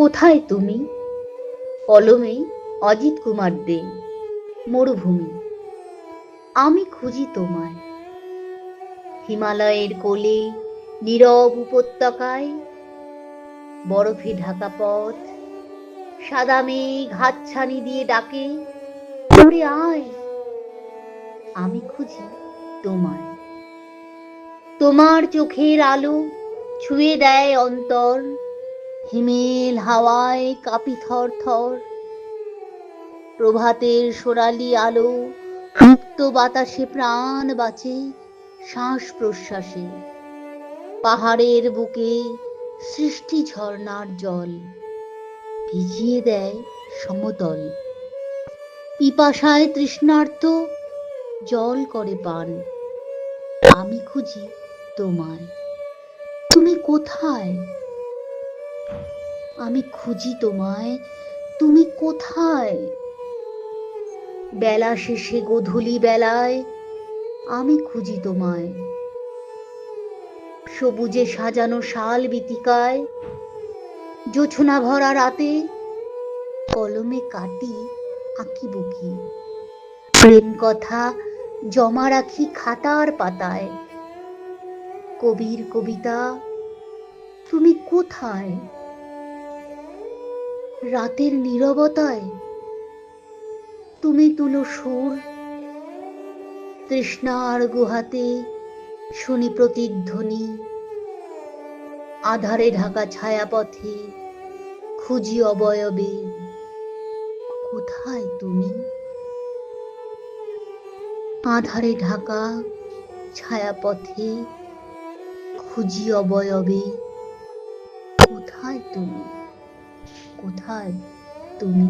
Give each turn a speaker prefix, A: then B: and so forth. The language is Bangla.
A: কোথায় তুমি? কলমে অজিত কুমার দে, মরুভূমি। আমি খুঁজি তোমায়। হিমালয়ের কোলে, নীরব উপত্যকায়, বরফে ঢাকা পথ, সাদা মেঘ হাতছানি দিয়ে ডাকে, ওরে আয়। আমি খুঁজি তোমায়। তোমার চোখের আলো ছুঁয়ে দেয় অন্তর হিমেল হাওয়ায় কাপি থর থর। প্রভাতের সোনালি আলো মুক্ত বাতাসে প্রাণ বাঁচে শ্বাস প্রশ্বাসে। পাহাড়ের বুকে সৃষ্টি ঝর্ণার জল ভিজিয়ে দেয় সমতল। পিপাসায় তৃষ্ণার্ত জল করে পান। আমি খুঁজি তোমায়। তুমি কোথায়? আমি খুঁজি তোমায়, তুমি কোথায়? বেলা শেষে গোধূলি বেলায়, আমি খুঁজি তোমায়। সবুজে সাজানো শাল বিতিকায় জোছনা ভরা রাতে কলমে কাটি আঁকি বুকি। প্রেম কথা জমা রাখি খাতার পাতায়। কবির কবিতা, তুমি কোথায়? রাতের নীরবতায়। তুমি তুলো সুর। তৃষ্ণার গুহাতে শুনি প্রতিধ্বনি। আধারে ঢাকা ছায়াপথে খুঁজি অবয়বে। কোথায় তুমি? আধারে ঢাকা ছায়াপথে খুঁজি অবয়বে। কোথায় তুমি? কোথায় তুমি?